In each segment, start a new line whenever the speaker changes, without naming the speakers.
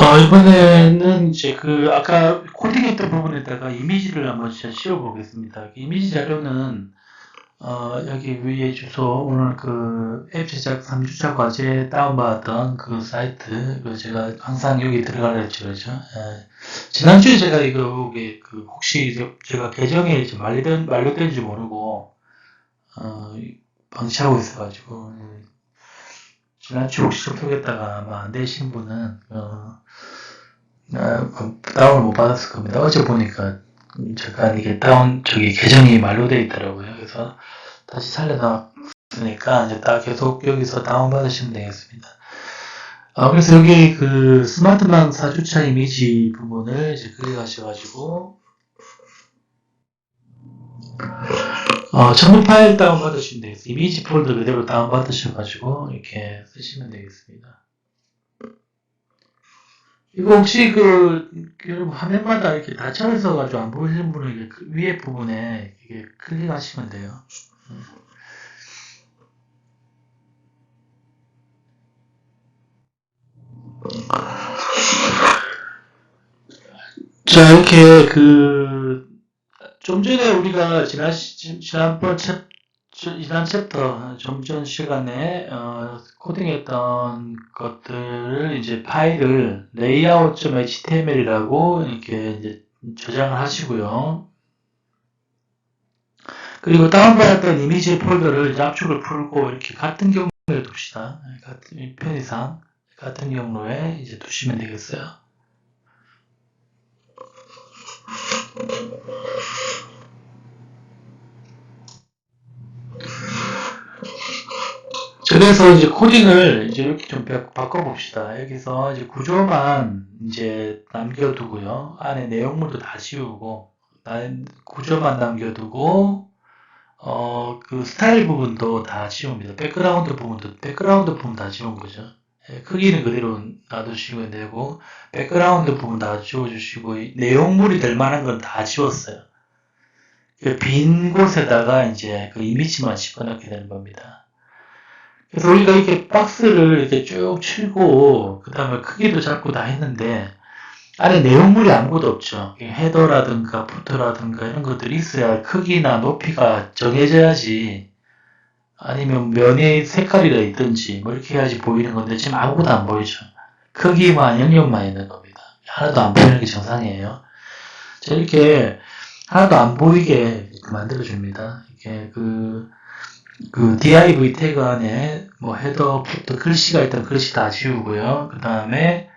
어, 이번에는 이제 그 아까 코딩했던 부분에다가 이미지를 한번 진짜 씌워 보겠습니다. 이미지 자료는 어, 여기 위에 주소 오늘 그 앱 제작 3주차 과제 다운받았던 그 사이트 그 제가 항상 여기 들어가려 했죠 그죠 예. 지난주에 제가 이거 그 혹시 제가 계정이 이제 만료된 만료된지 모르고 어, 방치하고 있어가지고 예. 지난 주 혹시 접속했다가 아마 안 되신 분은 어, 아, 그 다운을 못 받았을 겁니다. 어제 보니까 잠깐 이게 다운 저기 계정이 만료돼 있더라고요. 그래서 다시 살려놨으니까 이제 다 계속 여기서 다운 받으시면 되겠습니다. 아, 그래서 여기 그 스마트망 4주차 이미지 부분을 이제 클릭하셔가지고 어, 전부 파일 다운 받으시면 되겠습니다. 이미지 폴더 그대로 다운 받으셔가지고 이렇게 쓰시면 되겠습니다. 이거 혹시 그 여러분 화면마다 이렇게 닫혀서 가지고 안 보이시는 분은 그 위에 부분에 이게 클릭하시면 돼요. 음. 자 이렇게 그 좀 전에 우리가 지난 시- 지난번 챕 지난 챕터 좀 전 시간에 어, 코딩했던 것들을 이제 파일을 layout.html이라고 이렇게 이제 저장을 하시고요. 그리고 다운받았던 이미지 폴더를 압축을 풀고 이렇게 같은 경로에 둡시다. 같은 편의상 같은 경로에 이제 두시면 되겠어요. 그래서 이제 코딩을 이제 이렇게 좀 바- 바꿔봅시다. 여기서 이제 구조만 이제 남겨두고요. 안에 내용물도 다 지우고, 난 구조만 남겨두고, 어, 그 스타일 부분도 다 지웁니다. 백그라운드 부분도, 백그라운드 부분 다 지운 거죠. 예, 크기는 그대로 놔두시면 되고, 백그라운드 부분 다 지워주시고, 이 내용물이 될 만한 건 다 지웠어요. 그 빈 곳에다가 이제 그 이미지만 집어넣게 되는 겁니다. 그래서 우리가 이렇게 박스를 이렇게 쭉 치고, 그 다음에 크기도 잡고 다 했는데, 안에 내용물이 아무것도 없죠. 이게 헤더라든가 부터라든가 이런 것들이 있어야 크기나 높이가 정해져야지, 아니면 면의 색깔이라 있든지, 뭐 이렇게 해야지 보이는 건데, 지금 아무것도 안 보이죠. 크기만, 영역만 있는 겁니다. 하나도 안 보이는 게 정상이에요. 자, 이렇게 하나도 안 보이게 만들어줍니다. 이렇게 그, 그 div 태그 안에 뭐 헤더, 부터 글씨가 있던 글씨 다 지우고요. 그 다음에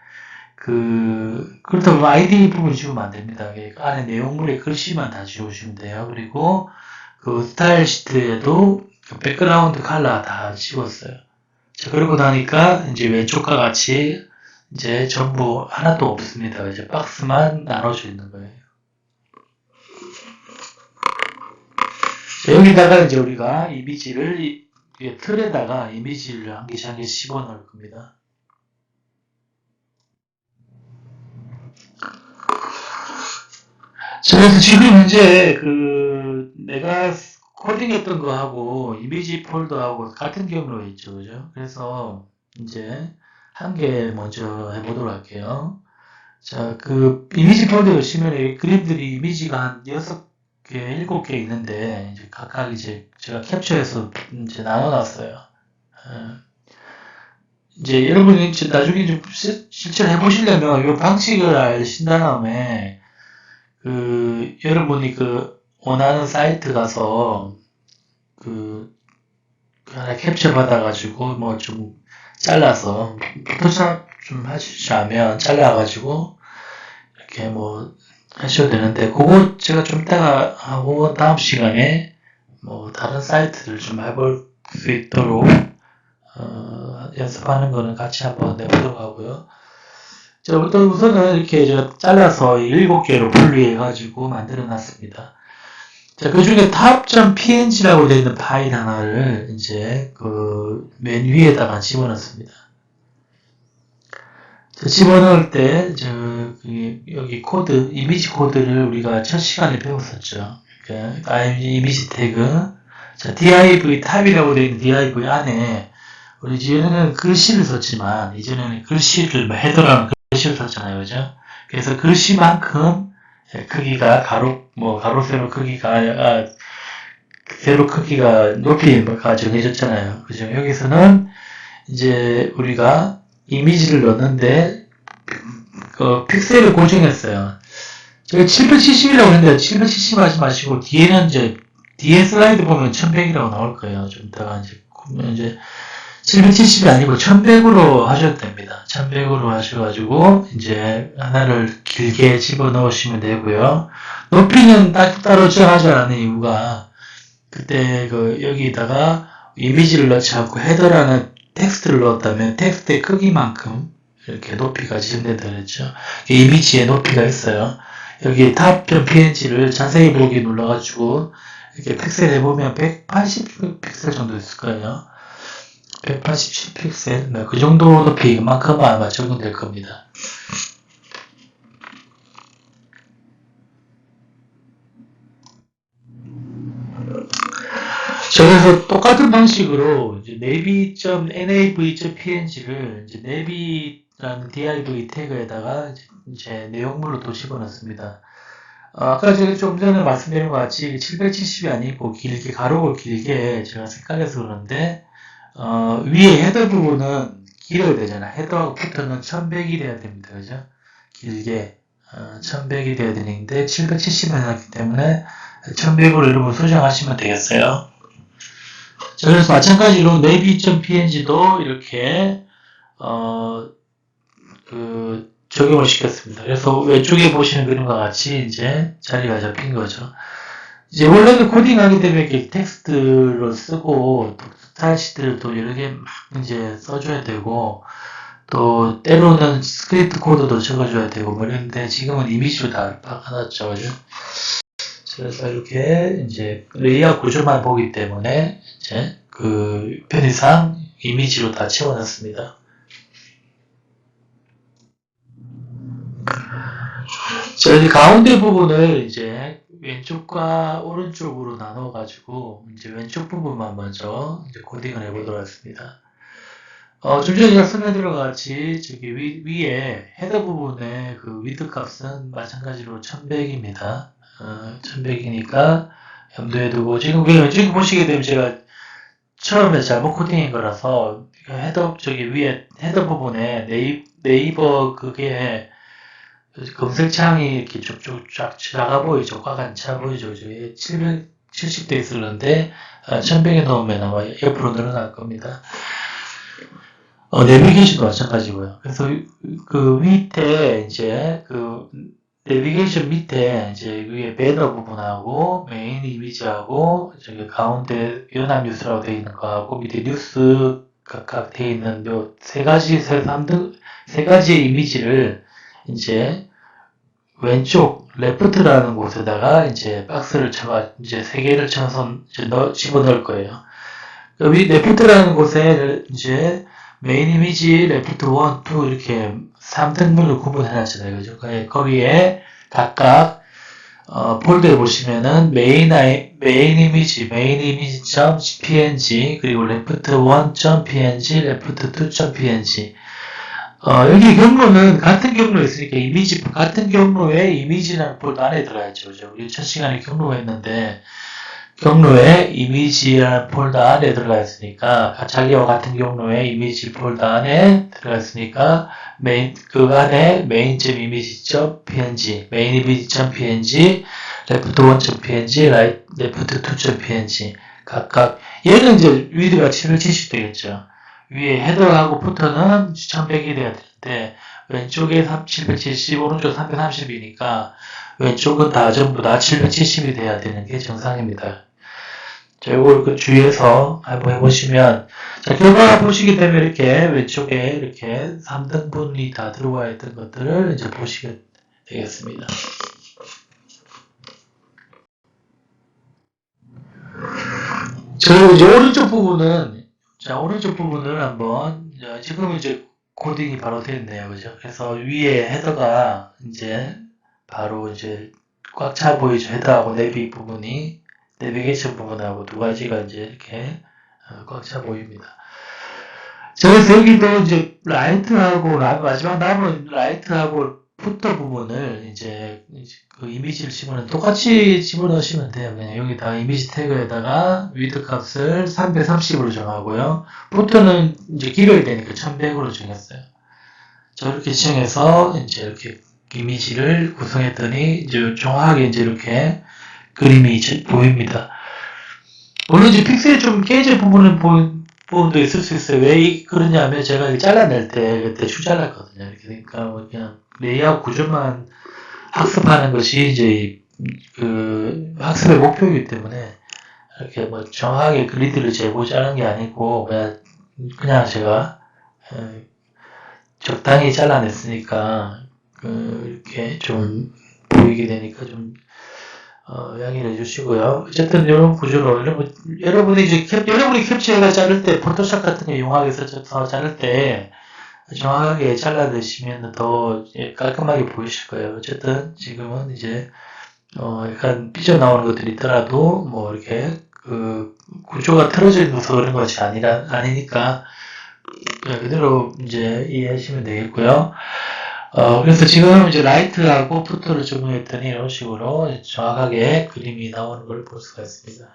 그 그렇다고 id 부분 지우면 안 됩니다. 그 안에 내용물의 글씨만 다 지우시면 돼요. 그리고 그 스타일 시트에도 그 백그라운드 컬러 다 지웠어요. 자 그러고 나니까 이제 왼쪽과 같이 이제 전부 하나도 없습니다. 이제 박스만 나눠져 있는 거예요. 여기다가 이제 우리가 이미지를 이- 이 틀에다가 이미지를 한 개씩 한 개씩 집어 넣을 겁니다. 자, 그래서 지금 현재 그 내가 코딩했던 거하고 이미지 폴더하고 같은 경로에 있죠, 그죠? 그래서 이제 한 개 먼저 해보도록 할게요. 자, 그 이미지 폴더 보시면 이 그림들이 이미지가 한 여섯 개, 일곱 개 있는데 이제 각각 이제 제가 캡처해서 이제 나눠놨어요. 어, 이제 여러분이 이제 나중에 좀 시- 실제로 해보시려면 이 방식을 아신 다음에 그 여러분이 그 원하는 사이트 가서 그, 그 하나 캡처 받아가지고 뭐 좀 잘라서 포토샵 좀 하시자면 잘라가지고 이렇게 뭐 하셔도 되는데 그거 제가 좀 이따가 하고 다음 시간에 뭐 다른 사이트를 좀 해볼 수 있도록 어, 연습하는 거는 같이 한번 해보도록 하고요. 자, 일단 우선은 이렇게 제가 잘라서 일곱 개로 분리해 가지고 만들어 놨습니다. 자, 그 중에 tab.png라고 되어 있는 파일 하나를 이제 그 맨 위에다가 집어넣습니다. 자, 집어넣을 때, 저, 그 여기 코드, 이미지 코드를 우리가 첫 시간에 배웠었죠. 그러니까, 이미지 태그. 자, div tab이라고 되어 있는 div 안에 우리 이전에는 글씨를 썼지만 이전에는 글씨를 뭐 헤더라는 글씨를 썼잖아요, 그죠? 그래서 글씨만큼 크기가 가로 뭐 가로 세로 크기가 아, 세로 크기가 높이가 정해졌잖아요, 그죠? 여기서는 이제 우리가 이미지를 넣는데 그 픽셀을 고정했어요. 제가 770이라고 했는데 770 하지 마시고 뒤에는 이제 뒤에 슬라이드 보면 1100이라고 나올 거예요. 좀 이따가 이제 보면 이제 770이 아니고 1100으로 하셔도 됩니다. 1100으로 하셔가지고 이제 하나를 길게 집어 넣으시면 되고요. 높이는 딱 따로 정하지 않은 이유가 그때 그 여기다가 이미지를 넣지 않고 헤더라는 텍스트를 넣었다면 텍스트의 크기만큼 이렇게 높이가 지정된다 그랬죠. 이 이미지에 높이가 있어요. 여기 탑변 PNG를 자세히 보기 눌러가지고 이렇게 픽셀 해보면 180 픽셀 정도 있을 거예요. 180 픽셀, 네, 그 정도 높이만큼 아마 적용될 겁니다. 그래서 똑같은 방식으로 이제 navi.nav.png를 이제 navi라는 div 태그에다가 이제, 이제 내용물로 또 집어넣습니다. 어, 아까 제가 좀 전에 말씀드린 것 같이 770이 아니고 길게 가로고 길게 제가 색깔에서 그러는데 어, 위에 헤더 부분은 길어야 되잖아. 헤더하고 푸터는 1100이 돼야 됩니다. 그죠? 길게 어, 1100이 돼야 되는데 770만 해놨기 때문에 1100으로 여러분 수정하시면 되겠어요. 자, 그래서 마찬가지로 navi.png도 이렇게 어, 그 적용을 시켰습니다. 그래서 왼쪽에 보시는 그림과 같이 이제 자리가 잡힌 거죠. 이제 원래는 코딩하게 되면 이렇게 텍스트로 쓰고 또 스타일 시트를 또 여러 개 막 이제 써줘야 되고 또 때로는 스크립트 코드도 적어줘야 되고 뭐 이런데 지금은 이미지로 다 바꿔놨죠. 그죠? 그래서 이렇게 이제 레이아웃 구조만 보기 때문에 이제 그 편의상 이미지로 다 채워놨습니다. 자, 이제 가운데 부분을 이제 왼쪽과 오른쪽으로 나눠가지고 이제 왼쪽 부분만 먼저 이제 코딩을 해보도록 하겠습니다. 어, 좀 전에 제가 설명드린 것 같이 저기 위, 위에 헤더 부분의 그 위드 값은 마찬가지로 1100입니다. 어, 1100이니까 염두에 두고 지금 그 왼쪽 보시게 되면 제가 처음에 잘못 코딩인 거라서 헤더 저기 위에 헤더 부분에 네이, 네이버 그게 검색창이 이렇게 쭉쭉 쫙 작아 보이죠. 꽉안차 보이죠. 저게 770대 있었는데 1100에 넣으면 아마 옆으로 늘어날 겁니다. 어, 내비게이션도 마찬가지고요. 그래서 그 밑에 이제 그 내비게이션 밑에 이제 위에 배너 부분하고 메인 이미지하고 저기 가운데 연합 뉴스라고 되어 있는 거하고 밑에 뉴스 각각 되어 있는 요 세 가지 세 삼등 세 가지의 이미지를 이제 왼쪽 레프트라는 곳에다가 이제 박스를 쳐가 이제 세 개를 쳐서 이제 넣 집어 넣을 거예요. 여기 레프트라는 곳에 이제 메인 이미지, 레프트 1, 2 이렇게 3등분을 구분해 놨잖아요. 그죠? 거기에 각각 어, 폴더에 보시면은 메인 아이, 메인 이미지, 메인 이미지 .png 그리고 레프트 1.png, 레프트 2.png 어, 여기 경로는 같은 경로에 있으니까 이미지 같은 경로에 이미지라는 폴더 안에 들어야죠. 그죠? 우리 첫 시간에 경로 했는데 경로에 이미지라는 폴더 안에 들어가 있으니까 자기와 같은 경로에 이미지 폴더 안에 들어가 있으니까 메인 그 안에 main.image.png, main image.png, left1.png, right, left2.png 각각 얘는 이제 위드가 770 되겠죠. 위에 헤더하고 푸터는 1100이 돼야 되는데 왼쪽에 770, 오른쪽 330이니까 왼쪽은 다 전부 다 770이 돼야 되는 게 정상입니다. 자, 이걸 그 주위에서 한번 해보시면, 자, 결과 보시게 되면 이렇게 왼쪽에 이렇게 3등분이 다 들어와 있던 것들을 이제 보시게 되겠습니다. 자, 그리고 이제 오른쪽 부분은, 자, 오른쪽 부분을 한번, 자, 지금 이제 코딩이 바로 되었네요. 그죠? 그래서 위에 헤더가 이제 바로 이제 꽉 차 보이죠. 헤더하고 내비 부분이. 내비게이션 부분하고 두 가지가 이제 이렇게 어, 꽉차 보입니다. 자, 그래서 여기도 이제 라이트하고 라- 마지막 남은 라이트하고 푸터 부분을 이제 그 이미지를 집어넣으면 똑같이 집어넣으시면 돼요. 그냥 여기다 이미지 태그에다가 위드 값을 330으로 정하고요. 푸터는 이제 길어야 되니까 1100으로 정했어요. 저렇게 지정해서 이제 이렇게 이미지를 구성했더니 이제 정확하게 이제 이렇게 그림이 이제 보입니다. 물론 이제 픽셀이 좀 깨질 부분은 보, 부분도 있을 수 있어요. 왜 이- 그러냐면 제가 잘라낼 때 그때 추 잘랐거든요. 그러니까 뭐 그냥 레이아웃 구조만 학습하는 것이 이제 그 학습의 목표이기 때문에 이렇게 뭐 정확하게 그리드를 재고 자른 게 아니고 그냥 그냥 제가 어, 적당히 잘라냈으니까 그 이렇게 좀 보이게 되니까 좀 어, 양해를 해주시고요. 어쨌든 이런 구조로 여러분 여러분이 이제 캡, 여러분이 캡처해가 자를 때 포토샵 같은 거 이용하기 써서 자를 때 정확하게 잘라내시면 더 예, 깔끔하게 보이실 거예요. 어쨌든 지금은 이제 어 약간 삐져 나오는 것들이 있더라도 뭐 이렇게 그 구조가 틀어져 있어서 그런 것이 아니라 아니니까 그대로 이제 이해하시면 되겠고요. 어, 그래서 지금 이제 라이트하고 푸트를 적용했더니 이런 식으로 정확하게 그림이 나오는 걸 볼 수가 있습니다.